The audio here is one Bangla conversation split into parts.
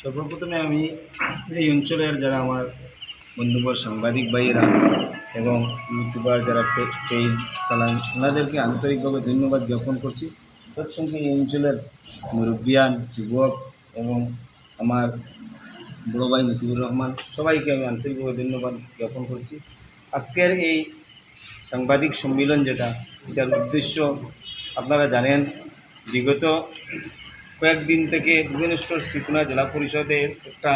সর্বপ্রথমে আমি এই অঞ্চলের যারা আমার বন্ধুবর সাংবাদিক ভাইয়েরা এবং ইউটিউবার যারা পেজ চালান, ওনাদেরকে আন্তরিকভাবে ধন্যবাদ জ্ঞাপন করছি। তৎসঙ্গে এই অঞ্চলের মুরব্বিয়ান, যুবক এবং আমার বড় ভাই মতিউর রহমান, সবাইকে আমি আন্তরিকভাবে ধন্যবাদ জ্ঞাপন করছি। আজকের এই সাংবাদিক সম্মেলন যেটা, এটার উদ্দেশ্য আপনারা জানেন, বিগত কয়েকদিন থেকে ভুবনেশ্বর শ্রীকুনা জেলা পরিষদের একটা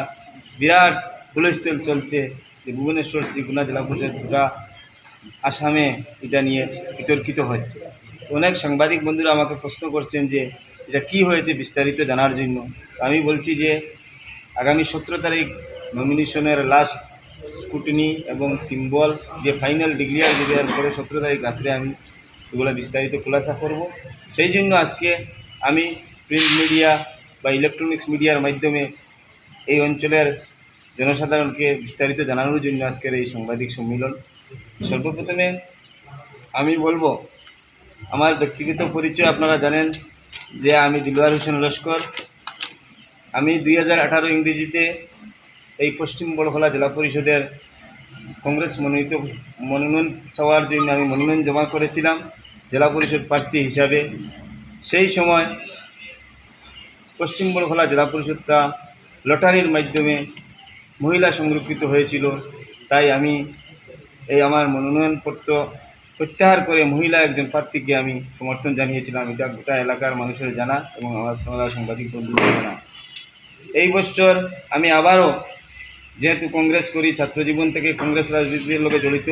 বিরাট হুলস্থল চলছে যে ভুবনেশ্বর শ্রীকুনা জেলা পরিষদ পুরা আসামে এটা নিয়ে বিতর্কিত হচ্ছে। অনেক সাংবাদিক বন্ধুরা আমাকে প্রশ্ন করছেন যে এটা কি হয়েছে বিস্তারিত জানার জন্য। আমি বলছি যে আগামী সতেরো তারিখ নমিনেশনের লাস্ট স্কুটিনি এবং সিম্বল যে ফাইনাল ডিক্লিয়ার দেবে এরপরে সতেরো তারিখ রাত্রে আমি এগুলো বিস্তারিত খোলাসা করব। সেই জন্য আজকে আমি প্রিন্ট মিডিয়া বা ইলেকট্রনিক্স মিডিয়ার মাধ্যমে এই অঞ্চলের জনসাধারণকে বিস্তারিত জানানোর জন্য আজকের এই সাংবাদিক সম্মেলন। সর্বপ্রথমে আমি বলব, আমার ব্যক্তিগত পরিচয় আপনারা জানেন যে আমি দিলওয়ার হোসেন লস্কর। আমি দুই হাজার আঠারো ইংরেজিতে এই পশ্চিম বড়খোলা জেলা পরিষদের কংগ্রেস মনোনীত, মনোনয়ন চাওয়ার জন্য আমি মনোনয়ন জমা করেছিলাম, জেলা পরিষদ প্রার্থী হিসাবে। সেই সময় পশ্চিম বড়খোলা জেলা পরিষদটা লটারির মাধ্যমে মহিলা সংরক্ষিত হয়েছিল। তাই আমি এই আমার মনোনয়নপত্র প্রত্যাহার করে মহিলা একজন প্রার্থীকে আমি সমর্থন জানিয়েছিলাম। এটা গোটা এলাকার মানুষের জানা এবং আমার তোমরা সাংবাদিক বন্ধুদের জানা। এই বছর আমি আবারও যেহেতু কংগ্রেস করি, ছাত্রজীবন থেকে কংগ্রেস রাজনীতির লোকে জড়িত।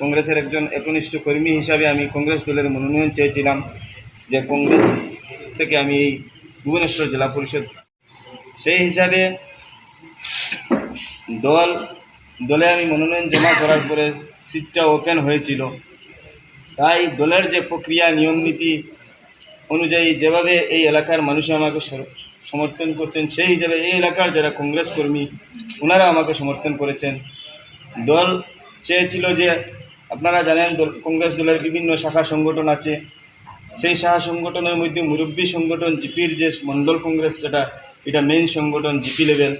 কংগ্রেসের একজন একনিষ্ঠ কর্মী হিসাবে আমি কংগ্রেস দলের মনোনয়ন চেয়েছিলাম যে কংগ্রেস থেকে আমি এই ভুবনেশ্বর জেলা পরিষদ। সেই হিসাবে দল, দলে আমি মনোনয়ন জমা করার পরে সিটটা ওপেন হয়েছিল। তাই দলের যে প্রক্রিয়া, নিয়ম নীতি অনুযায়ী যেভাবে এই এলাকার মানুষ আমাকে সমর্থন করছেন, সেই হিসাবে এই এলাকার যারা কংগ্রেস কর্মী, ওনারা আমাকে সমর্থন করেছেন। দল চেয়েছিল যে আপনারা জানেন কংগ্রেস দলের বিভিন্ন শাখা সংগঠন আছে। সেই শাখা সংগঠনের মধ্যে মুরব্বী সংগঠন জিপির যে মণ্ডল কংগ্রেস, যেটা, এটা মেইন সংগঠন GP level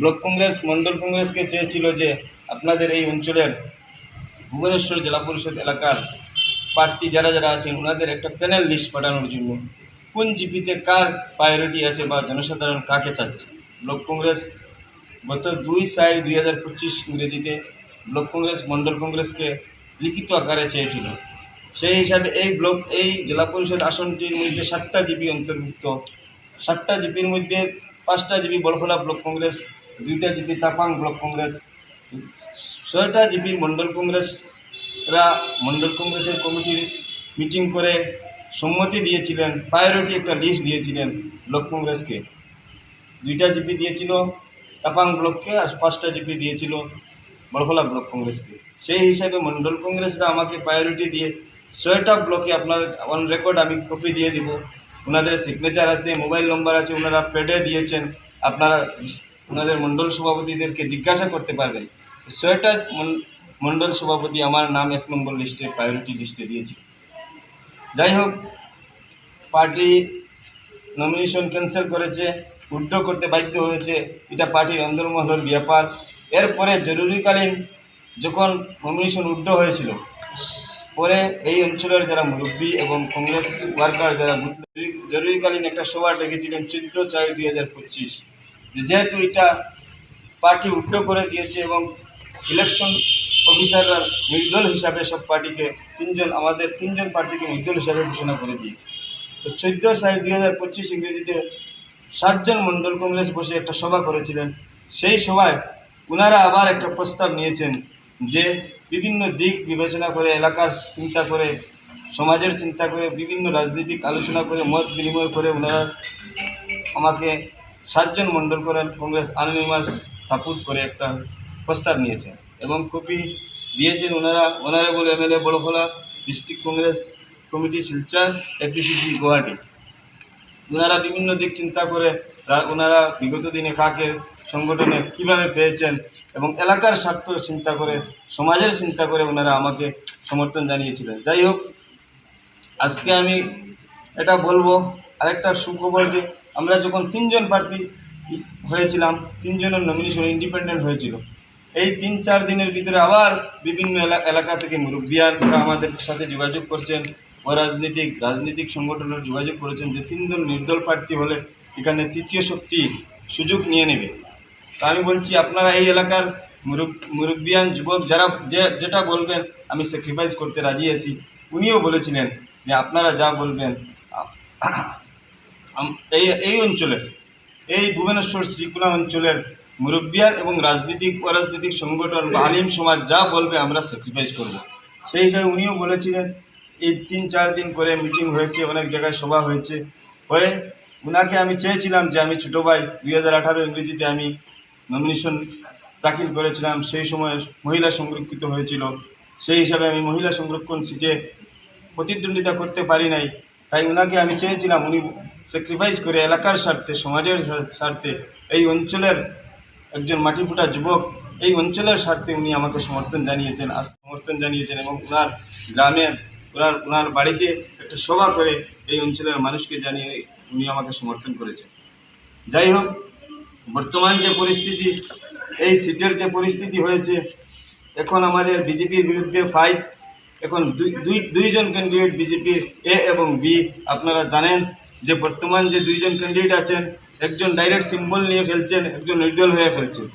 block Congress, mandal কংগ্রেসকে চেয়েছিল যে আপনাদের এই অঞ্চলের ভুবনেশ্বর জেলা পরিষদ এলাকার প্রার্থী যারা যারা আছেন, ওনাদের একটা প্যানেল লিস্ট পাঠানোর জন্য। কোন জিপিতে কার প্রায়োরিটি আছে বা জনসাধারণ কাকে চাচ্ছে? ব্লক কংগ্রেস গত দুই সাল দুই হাজার পঁচিশ ইংরেজিতে ব্লক কংগ্রেস, মণ্ডল কংগ্রেসকে লিখিত আকারে চেয়েছিল। সেই হিসাবে এই ব্লক, এই জেলা পরিষদ আসনটির মধ্যে সাতটা জিপি অন্তর্ভুক্ত। সাতটা জিপির মধ্যে পাঁচটা জিপি বড়খোলা ব্লক কংগ্রেস, দুইটা জিপি তাপাং ব্লক কংগ্রেস, ছয়টা জিপির মণ্ডল কংগ্রেসরা মণ্ডল কংগ্রেসের কমিটির মিটিং করে সম্মতি দিয়েছিলেন, প্রায়োরিটি একটা লিস্ট দিয়েছিলেন ব্লক কংগ্রেসকে। দুইটা জিপি দিয়েছিল তাপাং ব্লককে আর পাঁচটা জিপি দিয়েছিল বড়খোলা ব্লক কংগ্রেসকে। সেই হিসাবে মণ্ডল কংগ্রেসরা আমাকে প্রায়োরিটি দিয়ে ছয়টা ব্লকে আপনার অন রেকর্ড আমি কপি দিয়ে দিব। ওনাদের সিগনেচার আছে মোবাইল নম্বর আছে ওনারা পেডে দিয়েছেন। আপনারা ওনাদের মণ্ডল সভাপতিদেরকে জিজ্ঞাসা করতে পারবেন। মন- মণ্ডল সভাপতি আমার নাম এক নম্বর লিস্টে প্রায়োরিটি লিস্টে দিয়েছে। যাই হোক পার্টি নমিনেশন ক্যান্সেল করেছে উড্ড করতে বাধ্য হয়েছে। এটা পার্টির অন্দরমহলের ব্যাপার। এরপরে জরুরিকালীন যখন নমিনেশন উড্ড হয়েছিল পরে এই অঞ্চলের যারা মুরব্বী এবং কংগ্রেস ওয়ার্কার যারা জরুরিকালীন একটা সভা ডেকেছিলেন চোদ্দ চার দুই হাজার পঁচিশ। যেহেতু এটা পার্টি উড্ড করে দিয়েছে এবং ইলেকশন অফিসাররা নির্দল হিসাবে সব পার্টিকে তিনজন, আমাদের তিনজন পার্টিকে নির্দল হিসাবে ঘোষণা করে দিয়েছে। তো চোদ্দ সাল দুই হাজার পঁচিশ ইংরেজিতে সাতজন মণ্ডল কংগ্রেস বসে একটা সভা করেছিলেন। সেই সভায় ওনারা আবার একটা প্রস্তাব নিয়েছেন যে বিভিন্ন দিক বিবেচনা করে, এলাকার চিন্তা করে, সমাজের চিন্তা করে, বিভিন্ন রাজনৈতিক আলোচনা করে, মত বিনিময় করে ওনারা আমাকে সাতজন মণ্ডল করেন। কংগ্রেস আননিমাস সাপোর্ট করে একটা প্রস্তাব নিয়েছেন এবং কপি দিয়েছেন ওনারা। Honourable MLA Barkhola, district Congress committee Silchar APCC Guwahati. ওনারা বিভিন্ন দিক চিন্তা করে ওনারা বিগত দিনে কাকে সংগঠনে কীভাবে পেয়েছেন এবং এলাকার স্বার্থ চিন্তা করে, সমাজের চিন্তা করে ওনারা আমাকে সমর্থন জানিয়েছিলেন। যাই হোক, আজকে আমি এটা বলব, আরেকটা সুখবর যে আমরা যখন তিনজন প্রার্থী হয়েছিলাম, তিনজনের নমিনেশন ইন্ডিপেন্ডেন্ট হয়েছিল। এই তিন চার দিনের ভিতরে আবার বিভিন্ন এলাকা থেকে মুরব্বিয়ানরা আমাদের সাথে যোগাযোগ করছেন, অরাজনৈতিক, রাজনৈতিক সংগঠনের যোগাযোগ করেছেন যে তিনজন নির্দল প্রার্থী হলে এখানে তৃতীয় শক্তি সুযোগ নিয়ে নেবে। তো আমি বলছি, আপনারা এই এলাকার মুরব- মুরব্বিয়ান যুবক যারা, যে, যেটা বলবেন, আমি স্যাক্রিফাইস করতে রাজি আছি। উনিও বলেছিলেন যে, আপনারা যা বলবেন এই এই অঞ্চলের এই ভুবনেশ্বর, শ্রীকুলা অঞ্চলের মুরব্বিয়ান এবং রাজনৈতিক, অরাজনৈতিক সংগঠন বা আলিম সমাজ যা বলবে, আমরা স্যাক্রিফাইস করব। সেই হিসাবে উনিও বলেছিলেন, এই তিন, চার দিন করে মিটিং হয়েছে, অনেক জায়গায় সভা হয়েছে। হয়ে ওনাকে আমি চেয়েছিলাম যে, আমি ছোটো ভাই, দুই হাজার আঠারো ইংরেজিতে আমি নমিনেশন দাখিল করেছিলাম, সেই সময় মহিলা সংরক্ষিত হয়েছিল। সেই হিসাবে আমি মহিলা সংরক্ষণ সিটে প্রতিদ্বন্দ্বিতা করতে পারি নাই। তাই ওনাকে আমি চেয়েছিলাম, উনি স্যাক্রিফাইস করে এলাকার স্বার্থে, সমাজের স্বার্থে, এই অঞ্চলের একজন মাটিফুটা যুবক, এই অঞ্চলের স্বার্থে উনি আমাকে সমর্থন জানিয়েছেন সমর্থন জানিয়েছেন এবং ওনার গ্রামে ওনার ওনার বাড়িতে একটা সভা করে এই অঞ্চলের মানুষকে জানিয়ে উনি আমাকে সমর্থন করেছেন। যাই হোক বর্তমান যে পরিস্থিতি, এই সিটের যে পরিস্থিতি হয়েছে, এখন আমাদের বিজেপির বিরুদ্ধে ফাইট এখন দুই দুই, দুইজন ক্যান্ডিডেট বিজেপির এ এবং বি, আপনারা জানেন যে বর্তমান যে দুইজন ক্যান্ডিডেট আছেন, একজন ডাইরেক্ট সিম্বল নিয়ে খেলছেন, একজন নির্দল হয়ে খেলছেন।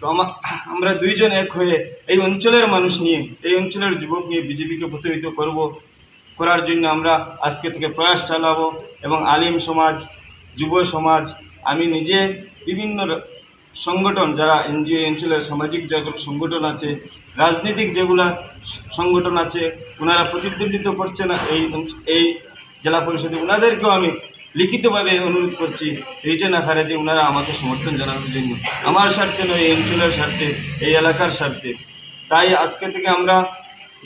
তো আমা- আমরা দুইজন এক হয়ে এই অঞ্চলের মানুষ নিয়ে, এই অঞ্চলের যুবক নিয়ে বিজেপিকে প্রতিহিত করব, করার জন্য আমরা আজকে থেকে প্রয়াস চালাবো এবং আলিম সমাজ, যুব সমাজ, আমি নিজে বিভিন্ন সংগঠন, যারা এনজিও অঞ্চলের সামাজিক যেগুলো সংগঠন আছে, রাজনৈতিক যেগুলা সংগঠন আছে ওনারা প্রতিদ্বন্দ্বিত্ব করছে না এই এই জেলা পরিষদে। ওনাদেরকেও আমি লিখিতভাবে অনুরোধ করছি রিটার্ন আকারে যে ওনারা আমাকে সমর্থন জানানোর জন্য। আমার স্বার্থে নয়, এই অঞ্চলের স্বার্থে, এই এলাকার স্বার্থে। তাই আজকে থেকে আমরা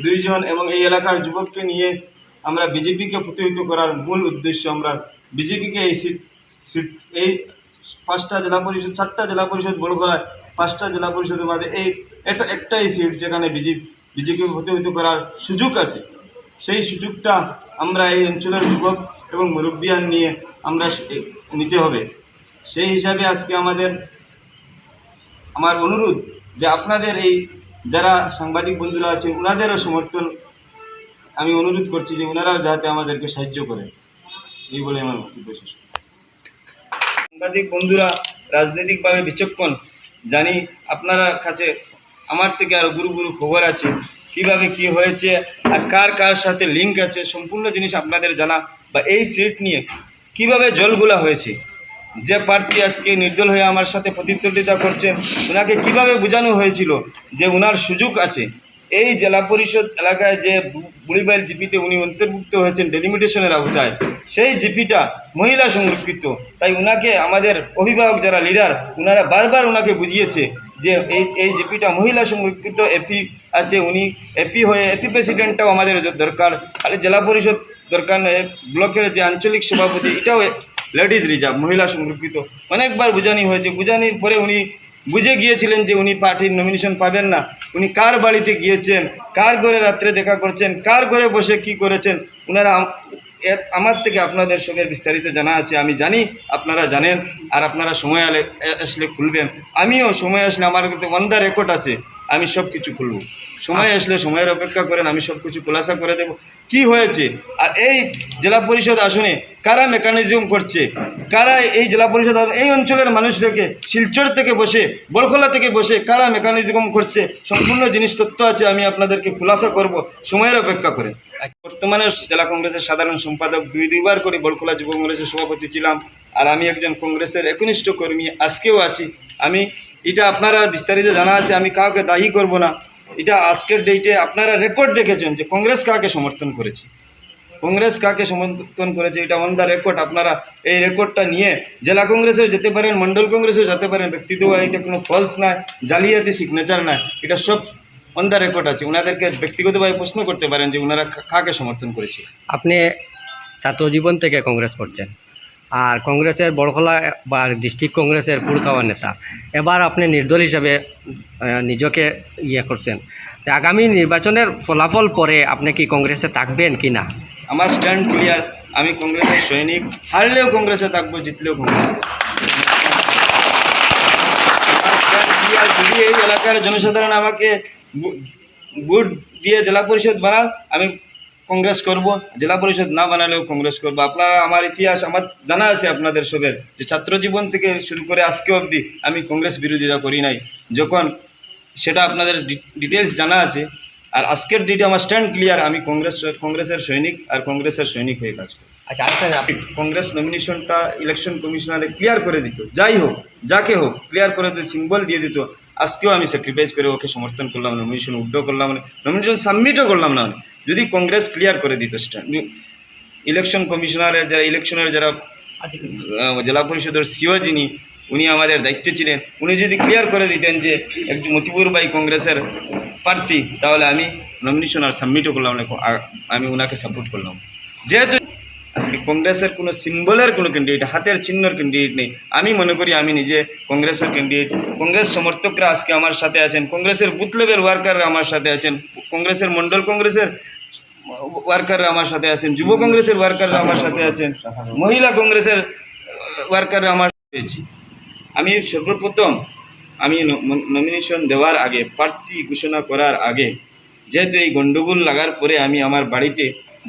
দুইজন এবং এই এলাকার যুবককে নিয়ে আমরা বিজেপিকে প্রতিহিত করার মূল উদ্দেশ্য আমরা বিজেপিকে এই সিট সিট এই পাঁচটা জেলা পরিষদ, চারটা জেলা পরিষদ বড় করায় পাঁচটা জেলা পরিষদের মধ্যে এই একটা একটাই সিট যেখানে বিজেপি বিজেপি প্রতিহিত করার সুযোগ আছে। সেই সুযোগটা আমরা এই অঞ্চলের যুবক এবং মুরব্বিয়ান নিয়ে আমরা নিতে হবে। সেই হিসাবে আজকে আমাদের, আমার অনুরোধ যে আপনাদের এই যারা সাংবাদিক বন্ধুরা আছে ওনাদেরও সমর্থন আমি অনুরোধ করছি যে ওনারাও যাতে আমাদেরকে সাহায্য করেন। এই বলে আমার বক্তব্য শেষ সাংবাদিক বন্ধুরা রাজনৈতিকভাবে বিচক্ষণ, জানি আপনারা কাছে আমার থেকে আরও গুরু গুরু খবর আছে, কীভাবে কি হয়েছে আর কার কার সাথে লিঙ্ক আছে, সম্পূর্ণ জিনিস আপনাদের জানা বা এই সিট নিয়ে কীভাবে জলগুলা হয়েছে। যে প্রার্থী আজকে নির্দল হয়ে আমার সাথে প্রতিদ্বন্দ্বিতা করছেন ওনাকে কীভাবে বোঝানো হয়েছিল যে ওনার সুযোগ আছে এই জেলা পরিষদ এলাকায় যে বুড়িবাইল জিপিতে উনি অন্তর্ভুক্ত হয়েছেন ডেলিমিটেশনের আওতায়, সেই জিপিটা মহিলা সংরক্ষিত। তাই উনাকে আমাদের অভিভাবক যারা লিডার ওনারা বারবার ওনাকে বুঝিয়েছে যে এই এই জিপিটা মহিলা সংরক্ষিত এপি আছে, উনি এপি হয়ে এপি প্রেসিডেন্টটাও আমাদের দরকার। খালি জেলা পরিষদ দরকার নয়, ব্লকের যে আঞ্চলিক সভাপতি, এটাও লেডিজ রিজার্ভ মহিলা সংরক্ষিত। অনেকবার বুঝানি হয়েছে, বুঝানির পরে উনি বুঝে গিয়েছিলেন যে উনি পার্টির নমিনেশন পাবেন না। উনি কার বাড়িতে গিয়েছেন, কার ঘরে রাত্রে দেখা করছেন, কার ঘরে বসে কি করেছেন ওনারা আমার থেকে আপনাদের সঙ্গে বিস্তারিত জানা আছে, আমি জানি, আপনারা জানেন, আর আপনারা সময় আলে আসলে খুলবেন। আমিও সময় আসলে আমার কিন্তু অন রেকর্ড আছে, আমি সব কিছু খুলব। সময় আসলে সময়ের অপেক্ষা করেন আমি সব কিছু খোলাসা করে দেব। কি হয়েছে? আর এই জেলা পরিষদ আসনে কারা মেকানিজম করছে? কারা এই জেলা পরিষদ এই অঞ্চলের মানুষদেরকে শিলচর থেকে বসে বলখোলা থেকে বসে কারা মেকানিজম করছে? সম্পূর্ণ জিনিস তথ্য আছে আমি আপনাদেরকে খুলাসা করব। সময়ের অপেক্ষা করে বর্তমানে জেলা কংগ্রেসের সাধারণ সম্পাদক দুই দুইবার করে বলখোলা যুব কংগ্রেসের সভাপতি ছিলাম আর আমি একজন কংগ্রেসের একনিষ্ঠ কর্মী আজকেও আছি। আমি এটা আপনারা বিস্তারিত জানা আছে আমি কাউকে দায়ী করব না। এটা আজকের ডেটে আপনারা রেকর্ড দেখেছেন যে কংগ্রেস কাকে সমর্থন করেছে। কংগ্রেস কাকে সমর্থন করেছে, এটা অন দ্য রেকর্ড আপনারা এই রেকর্ডটা নিয়ে জেলা কংগ্রেসেও যেতে পারেন, মন্ডল কংগ্রেসেও যেতে পারেন ব্যক্তিত্ব এটা কোনো ফলস নয়, জালিয়াতি সিগনেচার নয়, এটা সব অন দ্য রেকর্ড আছে। ওনাদেরকে ব্যক্তিগতভাবে প্রশ্ন করতে পারেন যে ওনারা কাকে সমর্থন করেছে। আপনি ছাত্র জীবন থেকে কংগ্রেস করছেন। আর কংগ্রেসের বড়খলা বা ডিস্ট্রিক্ট কংগ্রেসের পুরখাওয়া নেতা। এবার আপনি নির্দল হিসাবে নিজকে ইয়ে করছেন। আগামী নির্বাচনের ফলাফল পরে আপনি কি কংগ্রেসে থাকবেন কি না? আমার স্ট্যান্ড ক্লিয়ার আমি কংগ্রেসের সৈনিক। হারলেও কংগ্রেসে থাকব, জিতলেও কংগ্রেসে যদি এই এলাকার জনসাধারণ আমাকে ভোট দিয়ে জেলা পরিষদ বানান আমি কংগ্রেস করব জেলা পরিষদ না বানালেও কংগ্রেস করব। আপনারা আমার ইতিহাস আমার জানা আছে আপনাদের সবের যে ছাত্র জীবন থেকে শুরু করে আজকে অবধি আমি কংগ্রেস বিরোধিতা করি নাই। যখন সেটা আপনাদের ডিটেলস জানা আছে আর আজকের ডেটে আমার স্ট্যান্ড ক্লিয়ার আমি কংগ্রেস কংগ্রেসের সৈনিক আর কংগ্রেসের সৈনিক হয়ে কাজ করি। আচ্ছা আপনি কংগ্রেস নমিনেশনটা ইলেকশন কমিশনারে ক্লিয়ার করে দিত যাই হোক যাকে হোক ক্লিয়ার করে দিত সিম্বল দিয়ে দিত আজকেও আমি স্যাক্রিফাইস করে ওকে সমর্থন করলাম নমিনেশন উইথড্র করলাম না নমিনেশন সাবমিটও করলাম না যদি কংগ্রেস ক্লিয়ার করে দিত ইলেকশন কমিশনারের যারা ইলেকশনের যারা জেলা পরিষদের সিও যিনি উনি আমাদের দায়িত্বে ছিলেন। উনি যদি ক্লিয়ার করে দিতেন যে একজন মতিপুর বাই কংগ্রেসের প্রার্থী তাহলে আমি নমিনেশন আর সাবমিটও করলাম না আমি ওনাকে সাপোর্ট করলাম। যেহেতু আজকে কংগ্রেসের কোনো সিম্বলের কোনো ক্যান্ডিডেট হাতের চিহ্নর ক্যান্ডিডেট নেই আমি মনে করি আমি নিজে কংগ্রেসের ক্যান্ডিডেট কংগ্রেস সমর্থকরা আজকে আমার সাথে আছেন কংগ্রেসের বুথ লেভেল ওয়ার্কাররা আমার সাথে আছেন কংগ্রেসের মণ্ডল কংগ্রেসের ওয়ার্কাররা আমার সাথে আছেন, যুব কংগ্রেসের ওয়ার্কাররা আমার সাথে আছেন, মহিলা কংগ্রেসের ওয়ার্কাররা আমার পেয়েছি আমি সর্বপ্রথম আমি নমিনেশন দেওয়ার আগে, প্রার্থী ঘোষণা করার আগে, যেহেতু এই গণ্ডগোল লাগার পরে আমি আমার বাড়িতে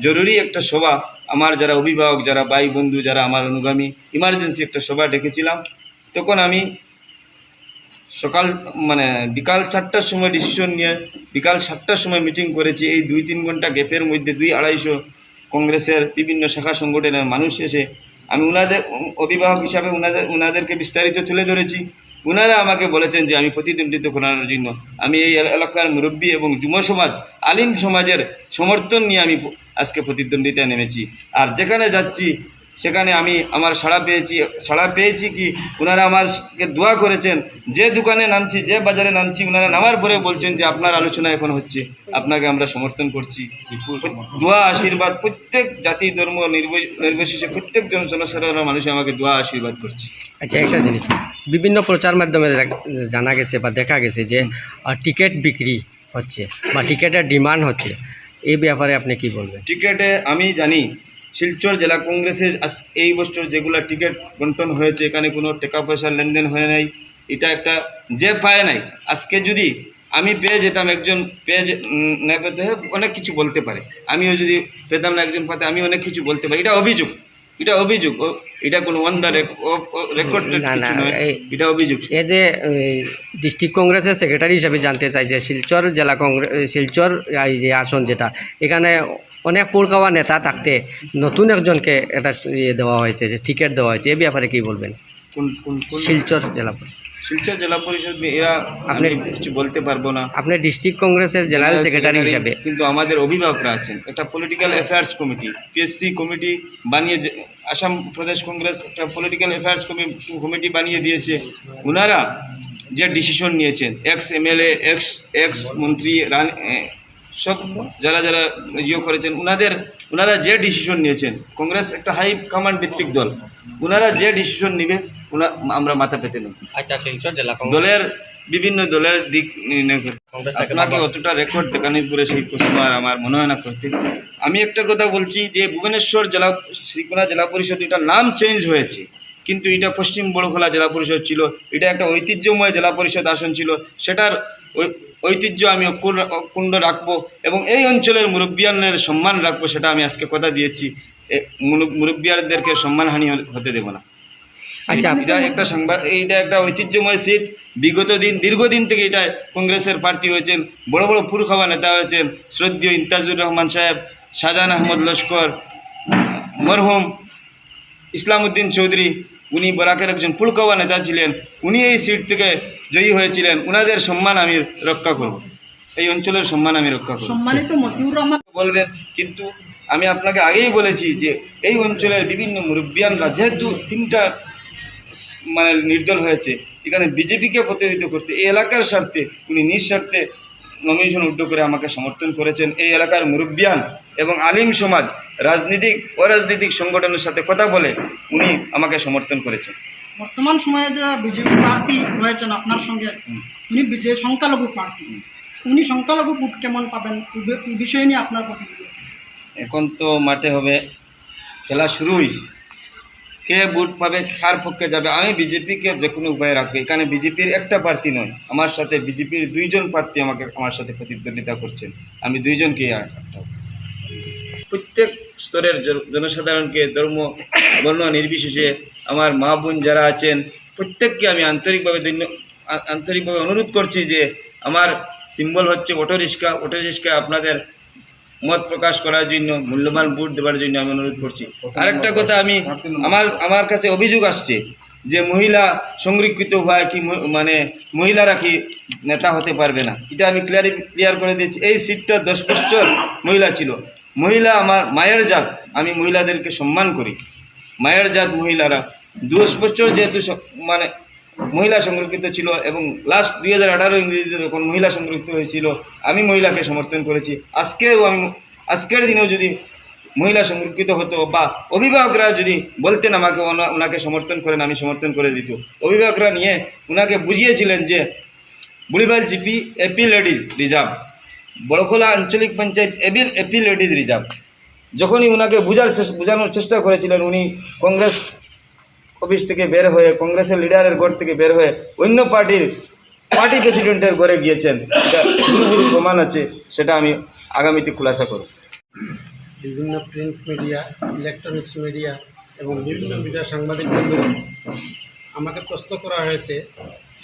জরুরি একটা সভা, আমার যারা অভিভাবক, যারা ভাই বন্ধু, যারা আমার অনুগামী ইমার্জেন্সি একটা সভা ডেকেছিলাম, তখন আমি সকাল মানে বিকাল চারটার সময় ডিসিশন নিয়ে বিকাল সাতটার সময় মিটিং করেছি। এই দুই তিন ঘণ্টা গ্যাপের মধ্যে দুই আড়াইশো কংগ্রেসের বিভিন্ন শাখা সংগঠনের মানুষ এসে আমি উনাদের অভিভাবক হিসাবে উনাদের, উনাদেরকে বিস্তারিত তুলে ধরেছি। উনারা আমাকে বলেছেন যে, আমি প্রতিদ্বন্দ্বিতা করার জন্য আমি এই এল- এলাকার মুরব্বী এবং যুব সমাজ, আলিম সমাজের সমর্থন নিয়ে আমি আজকে প্রতিদ্বন্দ্বিতায় নেমেছি। আর যেখানে যাচ্ছি সেখানে আমি আমার সাড়া পেয়েছি। সাড়া পেয়েছি কি? ওনারা আমারকে দোয়া করেছেন। যে দোকানে নামছি যে বাজারে নামছি ওনারা নামার পরে বলছেন যে আপনার আলোচনা এখন হচ্ছে। আপনাকে আমরা সমর্থন করছি। দোয়া আশীর্বাদ প্রত্যেক জাতি ধর্ম নির্ব- নির্বিশেষে প্রত্যেক জন জনসাধারণ মানুষ আমাকে দোয়া আশীর্বাদ করছে। আচ্ছা একটা জিনিস। বিভিন্ন প্রচার মাধ্যমে জানা গেছে বা দেখা গেছে যে টিকিট বিক্রি হচ্ছে বা টিকিটের ডিমান্ড হচ্ছে। এই ব্যাপারে আপনি কি বলবেন? টিকিটে আমি জানি শিলচর জেলা কংগ্রেসের এই বছর যেগুলো টিকিট বন্টন হয়েছে এখানে কোনো টাকা পয়সার লেনদেন হয় নাই এটা একটা যে পায় নাই। আজকে যদি আমি পেয়ে যেতাম একজন পেয়ে না পেতে অনেক কিছু বলতে পারে। আমিও যদি পেতাম না একজন পাতে আমি অনেক কিছু বলতে পারি। এটা অভিযোগ। এটা অভিযোগ। ও- এটা কোনো ওয়ান দ্য রেকর্ড এটা অভিযোগ। এই যে ডিস্ট্রিক্ট কংগ্রেসের সেক্রেটারি হিসাবে জানতে চাই যে শিলচর জেলা কংগ্রেস শিলচর এই যে আসন যেটা এখানে অনেক পুরকাওয়া নেতা থাকতে নতুন একজনকে একটা ইয়ে দেওয়া হয়েছে যে টিকিট দেওয়া হয়েছে এ ব্যাপারে কি বলবেন? শিলচর জেলা। শিলচর জেলা পরিষদ এরা আপনি- কিছু বলতে পারব না। আপনি ডিস্ট্রিক্ট কংগ্রেসের জেনারেল সেক্রেটারি হিসাবে। কিন্তু আমাদের অভিভাবকরা আছেন। একটা political affairs committee PSC committee বানিয়ে আসাম প্রদেশ কংগ্রেস একটা পলিটিক্যাল অ্যাফেয়ার্স কমিটি বানিয়ে দিয়েছে। ওনারা যে ডিসিশন নিয়েছেন এক্স এমএলএ এক্স এক্স মন্ত্রী রান সব যারা যারা ইয়ে করেছেন ওনাদের ওনারা যে ডিসিশন নিয়েছেন কংগ্রেস একটা হাই কমান্ড ভিত্তিক দল ওনারা যে ডিসিশন নেবে ওনা আমরা মাথা পেতে নেব। আচ্ছা দলের বিভিন্ন দলের দিক আপনাকে অতটা রেকর্ড দেখানোর পরে সেই প্রশ্ন আর আমার মনে হয় না করতে আমি একটা কথা বলছি যে ভুবনেশ্বর জেলা শ্রীকোনা জেলা পরিষদ এটা নাম চেঞ্জ হয়েছে কিন্তু এটা পশ্চিম বড়খোলা জেলা পরিষদ ছিল এটা একটা ঐতিহ্যময় জেলা পরিষদ আসন ছিল সেটার ঐতিহ্য আমি অক্ষুণ্ণ অক্ষুণ্ণ রাখব এবং এই অঞ্চলের মুরব্বিয়ানের সম্মান রাখব সেটা আমি আজকে কথা দিয়েছি মুরব্বিয়ারদেরকে সম্মানহানি হতে দেবো না আচ্ছা। এটা একটা সংবাদ এইটা একটা ঐতিহ্যময় সিট বিগত দিন দীর্ঘদিন থেকে এটা কংগ্রেসের প্রার্থী হয়েছেন বড় বড় ফুরখাওয়া নেতা হয়েছেন শ্রদ্ধেয় ইন্তাজুর রহমান সাহেব শাহজাহান আহমদ লস্কর মরহুম ইসলামউদ্দিন চৌধুরী উনি বরাকের একজন ফুলকাওয়া নেতা ছিলেন উনি এই সিট থেকে জয়ী হয়েছিলেন। উনাদের সম্মান আমি রক্ষা করব। এই অঞ্চলের সম্মান আমি রক্ষা করব। সম্মানিত মতিউর রহমান। বলবেন কিন্তু আমি আপনাকে আগেই বলেছি যে এই অঞ্চলের বিভিন্ন মুরব্বিয়ানরা যেহেতু তিনটা মানে নির্দল হয়েছে এখানে বিজেপিকে প্রতিনিধিত্ব করতে এই এলাকার স্বার্থে উনি নিঃস্বার্থে নমিনেশন উদ্যোগ করে আমাকে সমর্থন করেছেন। এই এলাকার মুরব্বিয়ান এবং আলিম সমাজ রাজনীতিক অরাজনৈতিক সংগঠনের সাথে কথা বলে উনি আমাকে সমর্থন করেছেন। বর্তমান সময়ে যে বিজেপি প্রার্থী রয়েছেন আপনার সঙ্গে উনি বিজেপি সংখ্যালঘু প্রার্থী। উনি সংখ্যালঘু ভোট কেমন পাবেন? এই বিষয় নিয়ে আপনার প্রতিক্রিয়া? এখন তো মাঠে হবে খেলা শুরু হয়েছে কে ভোট পাবে কার পক্ষে যাবে আমি বিজেপিকে যে কোনো উপায়ে রাখব। এখানে বিজেপির একটা প্রার্থী নয় আমার সাথে বিজেপির দুইজন প্রার্থী আমাকে আমার সাথে প্রতিদ্বন্দ্বিতা করছেন। আমি দুইজনকেই দুইজনকে প্রত্যেক স্তরের জনসাধারণকে ধর্ম, বর্ণ নির্বিশেষে আমার মা বোন যারা আছেন, প্রত্যেককে আমি আন্তরিকভাবে ধন্য- আন্তরিকভাবে অনুরোধ করছি যে আমার সিম্বল হচ্ছে অটো রিক্সা। অটো রিক্সা আপনাদের মত প্রকাশ করার জন্য, মূল্যবান ভোট দেওয়ার জন্য আমি অনুরোধ করছি। আরেকটা কথা আমি, আমার আমার কাছে অভিযোগ আসছে যে মহিলা সংরক্ষিত হয় কি মানে মহিলারা কি নেতা হতে পারবে না। এটা আমি ক্লিয়ার ক্লিয়ার করে দিয়েছি। এই সিটটা দশ বছর মহিলা ছিল। মহিলা আমার মায়ের জাত, আমি মহিলাদেরকে সম্মান করি। মায়ের জাত মহিলারা দশ বছর যেহেতু মানে মহিলা সংরক্ষিত ছিল এবং লাস্ট দুই হাজার আঠারো ইংরেজিতে যখন মহিলা সংরক্ষিত হয়েছিল, আমি মহিলাকে সমর্থন করেছি। আজকেও আমি আজকের দিনেও যদি মহিলা সংরক্ষিত হতো বা অভিভাবকরা যদি বলতেন আমাকে ওনাকে সমর্থন করেন, আমি সমর্থন করে দিত। অভিভাবকরা নিয়ে ওনাকে বুঝিয়েছিলেন যে Buribal GP AP ladies, reserve. Barkhola আঞ্চলিক পঞ্চায়েত এবিল এপি লেডিজ রিজার্ভ। যখনই ওনাকে বোঝার বোঝানোর চেষ্টা করেছিলেন, উনি কংগ্রেস অফিস থেকে বের হয়ে, কংগ্রেসের লিডারের ঘর থেকে বের হয়ে অন্য পার্টির, পার্টি প্রেসিডেন্টের ঘরে গিয়েছেন। এটা প্রমাণ আছে, সেটা আমি আগামীতে খুলাসা করব। বিভিন্ন প্রিন্ট মিডিয়া, ইলেকট্রনিক্স মিডিয়া এবং বিভিন্ন মিডিয়া সাংবাদিক আমাকে প্রশ্ন করা হয়েছে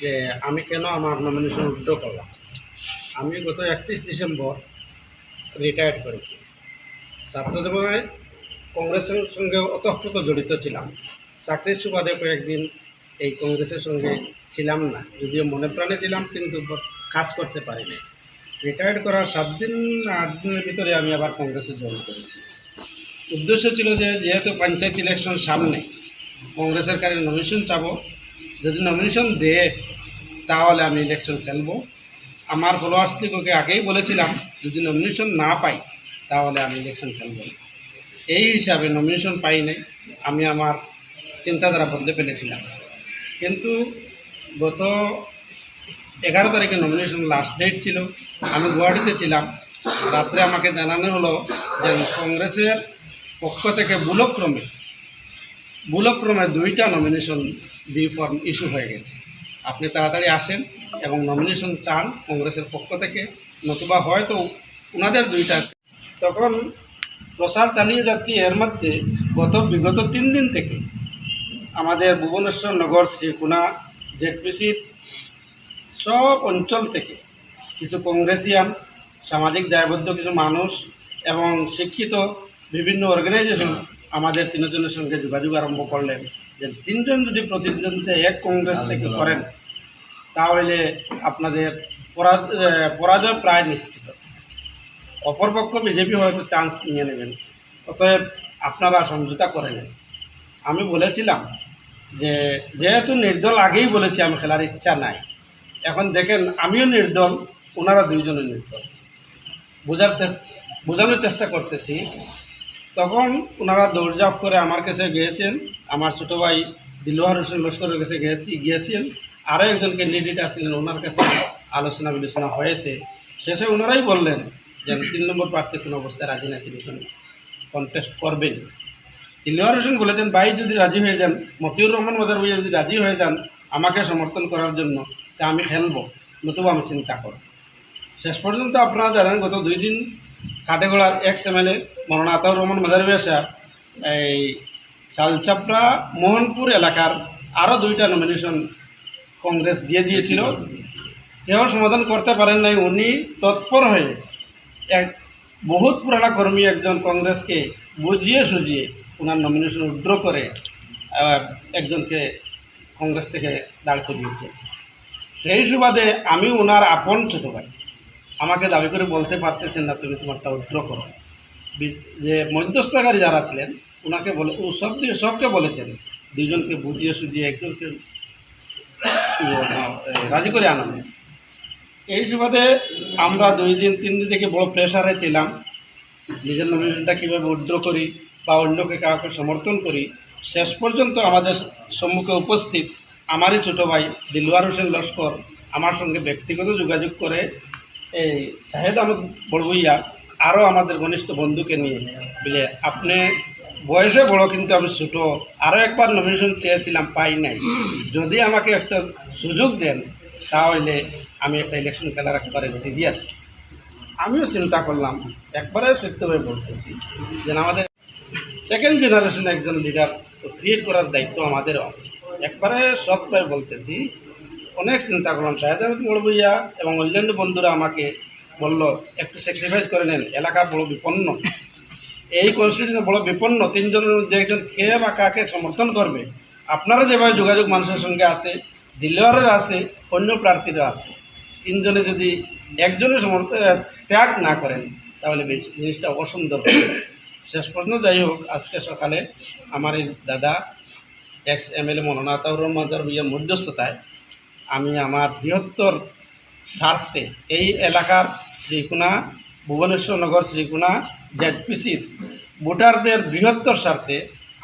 যে, আমি কেন আমার নমিনেশন উইথড্র করলাম? আমি গত একত্রিশ ডিসেম্বর রিটায়ার্ড করেছি। ছাত্রজীবনে কংগ্রেসের সঙ্গে অতপ্রত জড়িত ছিলাম। চাকরির সুবাদে কয়েকদিন এই কংগ্রেসের সঙ্গে ছিলাম না। যদিও মনে প্রাণে ছিলাম, কিন্তু কাজ করতে পারিনি। রিটায়ার্ড করার সাত দিন, আট দিনের ভিতরে আমি আবার কংগ্রেসে জয়েন করেছি। উদ্দেশ্য ছিল যে, যেহেতু পঞ্চায়েত ইলেকশন সামনে, কংগ্রেসের কাছে নমিনেশন চাবো। যদি নমিনেশন দেয়, তাহলে আমি ইলেকশন খেলব। আমার ফলোয়ার্সদিগকে আগেই বলেছিলাম, যদি নমিনেশন না পাই, তাহলে আমি ইলেকশন খেলব। এই হিসাবে নমিনেশন পাই নাই, আমি আমার চিন্তাধারা বদলে ফেলেছিলাম। কিন্তু গত এগারো তারিখে নমিনেশন লাস্ট ডেট ছিল, আমি গুয়াহাটিতে ছিলাম। রাত্রে আমাকে জানানো হলো যে কংগ্রেসের পক্ষ থেকে বুলক্রমে বুলক্রমে দুইটা নমিনেশন বি ফর্ম ইস্যু হয়ে গেছে। আপনি তাড়াতাড়ি আসেন এবং নমিনেশন চান কংগ্রেসের পক্ষ থেকে। নতুবা হয়তো ওনাদের দুইটা। তখন প্রচার চালিয়ে যাচ্ছি এর মধ্যে গত বিগত তিন দিন থেকে। আমাদের ভুবনেশ্বর নগর, শ্রীকুনা জেডপিসির সব অঞ্চল থেকে কিছু কংগ্রেসিয়ান, সামাজিক দায়বদ্ধ কিছু মানুষ এবং শিক্ষিত বিভিন্ন অর্গানাইজেশন আমাদের তিনজনের সঙ্গে যোগাযোগ আরম্ভ করলেন। যে তিনজন যদি প্রতিদ্বন্দ্বিতা এক কংগ্রেস থেকে করেন তাহলে আপনাদের পরা- পরাজয় প্রায় নিশ্চিত। অপরপক্ষ বিজেপি হয়তো চান্স নিয়ে নেবেন। অতএব আপনারা সমঝোতা করে নেন। আমি বলেছিলাম যে যেহেতু নির্দল আগেই বলেছি আমি খেলার ইচ্ছা নাই। এখন দেখেন আমিও নির্দল ওনারা দুইজনে নির্দল। বোঝার চেষ্টা বোঝানোর চেষ্টা করতেছি। তখন ওনারা দৌড়ঝাঁপ করে আমার কাছে গিয়েছেন। আমার ছোটো ভাই দিলওয়ার হোসেন লস্করের কাছে গিয়েছি গিয়েছেন। আরও একজন ক্যান্ডিডেট আসছিলেন ওনার কাছে আলোচনা বিলোচনা হয়েছে। শেষে ওনারাই বললেন যে তিন নম্বর প্রার্থী, কোনো অবস্থায় রাজি না, তিনি কন্টেস্ট করবেন। দিলওয়ার হোসেন বলেছেন, ভাই, যদি রাজি হয়ে যান, মতিউর রহমান মজার ভাই যদি রাজি হয়ে যান, আমাকে সমর্থন করার জন্য, তা আমি খেলব, নতুবা আমি চিন্তা করব। শেষ পর্যন্ত আপনারা জানেন, গত দুই দিন কাটেগোড়ার ex M L A Maulana Ataur Rahman সাহেব এই শালচাপড়া, মোহনপুর এলাকার আরও দুইটা নমিনেশন কংগ্রেস দিয়ে দিয়েছিল। কেউ সমাধান করতে পারেন নাই, উনি তৎপর হয়ে এক বহুত পুরানা কর্মী একজন কংগ্রেসকে বুঝিয়ে সুঝিয়ে ওনার নমিনেশন উইথড্র করে একজনকে কংগ্রেস থেকে দাঁড় করিয়েছে। সেই সুবাদে আমি ওনার আপন ছোট ভাই। আমাকে দাবি করে বলতে পারতেছেন না তুমি তোমারটা উইথড্র করো। যে মধ্যস্থকারী যারা ছিলেন ওনাকে বলে, ও সব সবকে বলেছেন। দুজনকে বুঝিয়ে সুঝিয়ে একজনকে রাজি করে আনানো এই সুবাদে আমরা দুই দিন, তিন দিন থেকে বড় প্রেশারে ছিলাম। নিজের নমিনেশনটা কীভাবে উইথড্র করি বা অন্যকে কাউকে সমর্থন করি, শেষ পর্যন্ত আমাদের সম্মুখে উপস্থিত আমারই ছোটো ভাই দিলওয়ার হোসেন লস্কর আমার সঙ্গে ব্যক্তিগত যোগাযোগ করে এই শাহেদ আহমদ বড়বইয়া আরও আমাদের ঘনিষ্ঠ বন্ধুকে নিয়ে বলে, আপনি বয়সে বড়, কিন্তু আমি ছোটো। আরও একবার নমিনেশন চেয়েছিলাম, পাই নাই। যদি আমাকে একটা সুযোগ দেন, তাহলে আমি একটা ইলেকশন খেলার একবারে সিরিয়াস আমিও চিন্তা করলাম একবারে সত্যভাবে বলতেছি যে আমাদের সেকেন্ড জেনারেশনে একজন লিডার ক্রিয়েট করার দায়িত্ব আমাদেরও আছে। একবারে সৎভাবে বলতেছি, অনেক চিন্তা করলাম, শাহেদ আহমেদ বড়বইয়া এবং অন্যান্য বন্ধুরা আমাকে বলল, একটু স্যাক্রিফাইস করে নেন, এলাকা বড় বিপন্ন। এই কনস্টিটিউশন বড় বিপন্ন। তিনজনের মধ্যে একজন কে বা কাকে সমর্থন করবে, আপনারা যেভাবে যোগাযোগ মানুষের সঙ্গে আছে দিল্লিওয়ারের আছে, অন্য প্রার্থীরা আছে, তিনজনে যদি একজনের সমর্থন ত্যাগ না করেন, তাহলে জিনিসটা অসুন্দর শেষ পর্যন্ত যাই হোক, আজকে সকালে আমার এই দাদা এক্স এম এল এ মনোনাথর মাজার ভুইয়ার মধ্যস্থতায়, আমি আমার বৃহত্তর স্বার্থে এই এলাকার শ্রীকুনা ভুবনেশ্বর নগর শ্রীকুনা জেডপিসির ভোটারদের বৃহত্তর স্বার্থে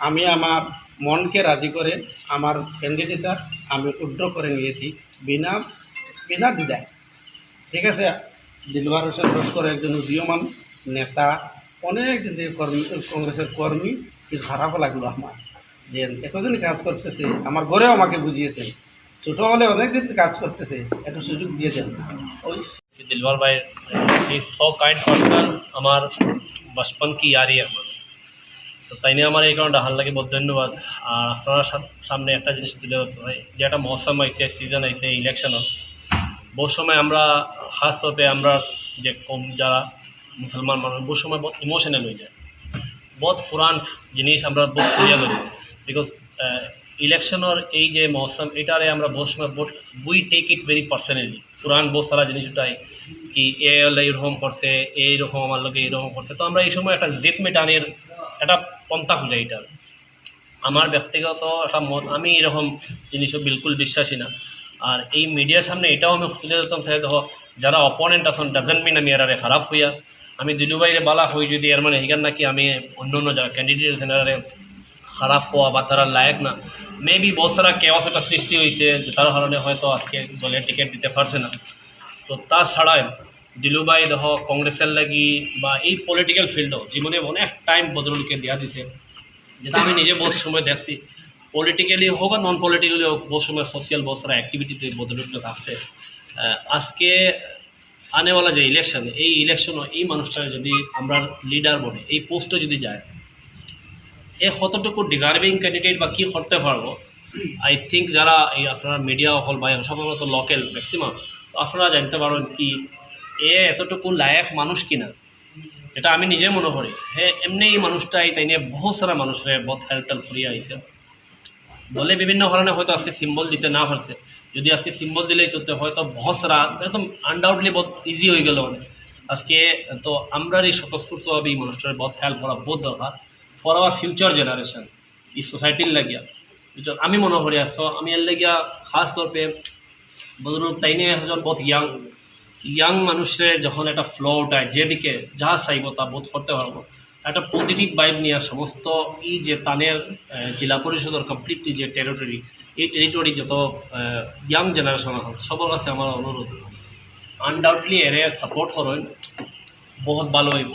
আমি আমার মনকে রাজি করে আমার ক্যান্ডিডেটার আমি উড্র করে নিয়েছি বিনা বিনা দ্বিধায়। ঠিক আছে? দিলবার হোসেন লস্কর একজন উদীয়মান নেতা, অনেক কর্মী, কংগ্রেসের কর্মী কিছু খারাপও লাগল আমার। যে এতদিন কাজ করতেছে, আমার ঘরেও আমাকে বুঝিয়েছেন। ছোটো হলে অনেক দিন কাজ করতেছে, একটু সুযোগ দিয়েছেন। ওই कि दिलवर भाई इज सो काइंड पर्सन আমার বচপন কি ইয়ারি আমার তো তাই নিয়ে আমার এই কারণে ডাহার লাগে বহুত ধন্যবাদ আর আপনারা সা- সামনে একটা জিনিস তুলে ধরতে হয় যে একটা মৌসুম আইছে সিজন আইছে ইলেকশনত বহু সময় আমরা খাস তরফে আমরা যে কম যারা মুসলমান মানুষ বহু সময় বহুত ইমোশনাল হয়ে যায় বহুত পুরান জিনিস আমরা বহুত ক্লিয়ার করি বিকজ ইলেকশনের এই যে মৌসুম এটারে আমরা বহু সময় বহুত we take it very personally পুরান বহু সারা জিনিস ওটাই কি এ হলে এরকম করছে এইরকম আমার লোকে এইরকম করছে। তো আমরা এই সময় একটা জেদ মেটানের একটা পন্থা খুঁজে এটার আমার ব্যক্তিগত একটা মত, আমি এরকম জিনিসও বিলকুল বিশ্বাসী না। আর এই মিডিয়ার সামনে এটাও আমি খুঁজে দিতাম চাই দেখো, যারা অপোনেন্ট আছেন ডাজেন্ট মিন আমি এরারে খারাপ হইয়া। আমি দিলুবাইরে বালা হই যদি এর মানে হিগান নাকি আমি অন্য অন্য যারা ক্যান্ডিডেট আছেন এরারে খারাপ হওয়া বা তারা লায়ক না। মেবি বহুত সারা কেওয়াস একটা সৃষ্টি হয়েছে তার কারণে হয়তো আজকে দলে টিকিট দিতে পারছে না। তো তাছাড়া দিলুবাই দেহ কংগ্রেসের লাগি বা এই পলিটিক্যাল ফিল্ডও জীবনে অনেক টাইম বদলকে দিয়া দিছে। যেটা আমি নিজে বহুত সময় দেখছি। পলিটিক্যালি হোক বা নন পলিটিক্যালি হোক বহু সময় সোশিয়াল বহুত সারা অ্যাক্টিভিটিতে বদলগুলো থাকছে। আজকে আনেওয়ালা যে ইলেকশন এই ইলেকশনও এই মানুষটা যদি আমরা লিডার বনে, এই পোস্টে যদি যায় এ কতটুকু ডিজার্ভিং ক্যান্ডিডেট বা কী করতে পারব? আই থিঙ্ক যারা এই আপনার মিডিয়া হল বা সাধারণত লোকাল ম্যাক্সিমাম আপনারা জানতে পারবেন কি এ এতটুকু লায়ক মানুষ কিনা? এটা আমি নিজে মনে করি। হ্যাঁ এমনি এই মানুষটাই তাই নিয়ে বহুত সারা মানুষের বহুত হেল্প টেল্প করিয়া আইছে। দলে বিভিন্ন কারণে হয়তো আজকে সিম্বল দিতে না পারছে। যদি আজকে সিম্বল দিলেই তো হয়তো বহুত সারা একদম আনডাউটলি বহুত ইজি হয়ে গেল অনেক আজকে তো আমরা এই স্বতঃস্ফূর্তভাবে এই মানুষটার বহুত হেল্প করা বহুত দরকার। ফর আওয়ার ফিউচার জেনারেশন এই সোসাইটির লাগিয়া? আমি মনে করি সো আমি এর লাগিয়া খাস তরফে বদল তাই নিয়ে একজন বহুত ইয়াং ইয়াং মানুষের যখন একটা ফ্লো ওঠায় যেদিকে যা চাইব তা বোধ করতে পারব। একটা পজিটিভ ভাইব নিয়ে সমস্ত এই যে তানের জেলা পরিষদের কমপ্লিটলি যে টেরিটরি এই টেরিটরি যত ইয়াং জেনারেশন আছে, সবার কাছে আমার অনুরোধ। আনডাউটলি এরে সাপোর্ট করেন বহুত ভালো হইব।